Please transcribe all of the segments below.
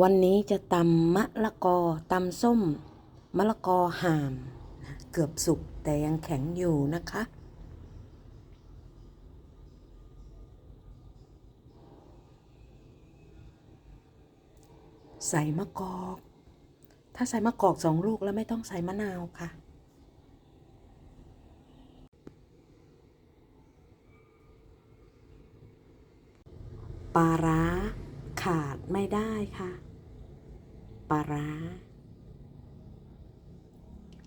วันนี้จะตำมะละกอตำส้ม มะละกอห่าม เกือบสุกแต่ยังแข็งอยู่นะคะ ใส่มะกอก ถ้าใส่มะกอกสองลูกแล้วไม่ต้องใส่มะนาวค่ะปลาร้าขาดไม่ได้ค่ะ ปลาร้า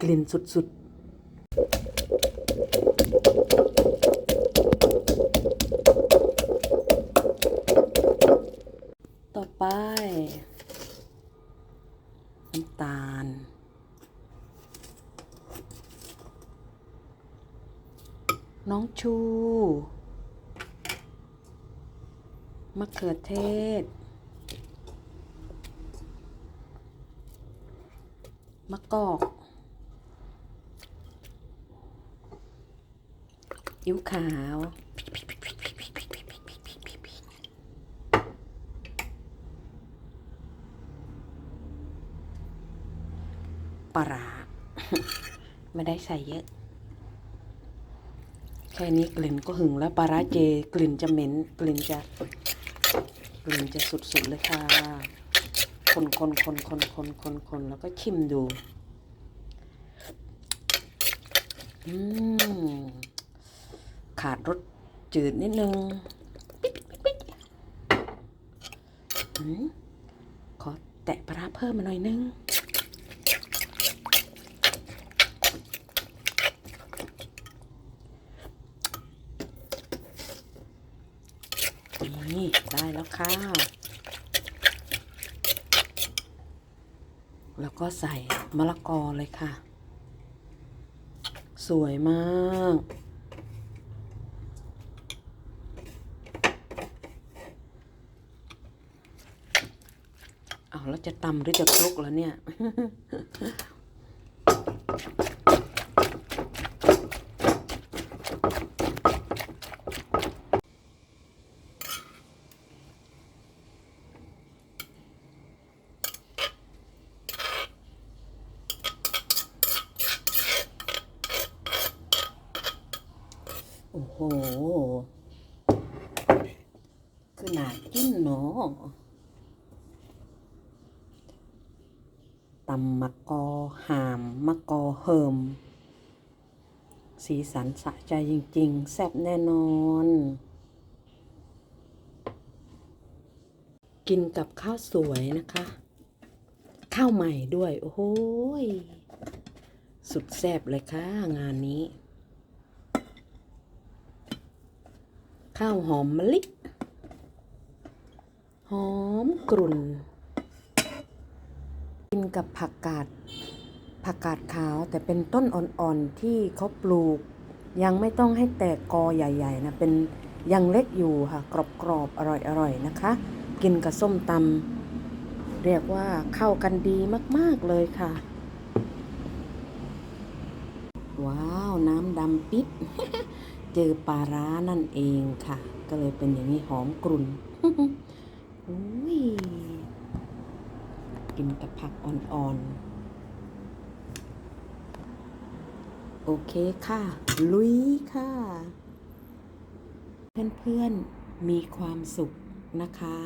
กลิ่นสุดๆ ต่อไป น้ำตาล น้องชู มะเขือเทศ มะกอกอิ้วขาวปลาร้าไม่ได้ใส่เยอะ แค่นี้กลิ่นก็หึงแล้วปลาร้าเจ กลิ่นจะเหม็น กลิ่นจะ กลิ่นจะสุดๆเลยค่ะ คนคนคนคนคนคนคนแล้วก็ชิมดู อืม ขาดรสจืดนิดนึงปิ๊ดปิ๊ดปิ๊ดอืมขอแตะปลาร้าเพิ่มมาหน่อยนึงนี่ได้แล้วค่ะ แล้วก็ใส่มะละกอเลยค่ะ สวยมาก เอาแล้วจะตำหรือจะคลุกแล้วเนี่ย โอ้โหขนาดกินเนาะตำมะกอหามมะกอเหิม สีสันสะใจจริง ๆ แซ่บแน่นอน กินกับข้าวสวยนะคะ ข้าวใหม่ด้วย โอ้โหสุดแซ่บเลยค่ะงานนี้ ข้าวหอมมะลิ หอมกรุ่น กินกับผักกาด ผักกาดขาวแต่เป็นต้นอ่อนๆที่เขาปลูก ยังไม่ต้องให้แตกกอใหญ่ๆนะ เป็นยังเล็กอยู่ค่ะ กรอบๆ อร่อยๆ นะคะ กินกับส้มตำเรียกว่าเข้ากันดีมากๆเลยค่ะ ว้าว น้ำดำปิด เจอปลาร้านั่นเองค่ะ ก็เลยเป็นอย่างนี้หอมกรุ่นอุ้ยกินกับผักอ่อนๆ โอเคค่ะ ลุยค่ะ เพื่อนๆ มีความสุขนะคะ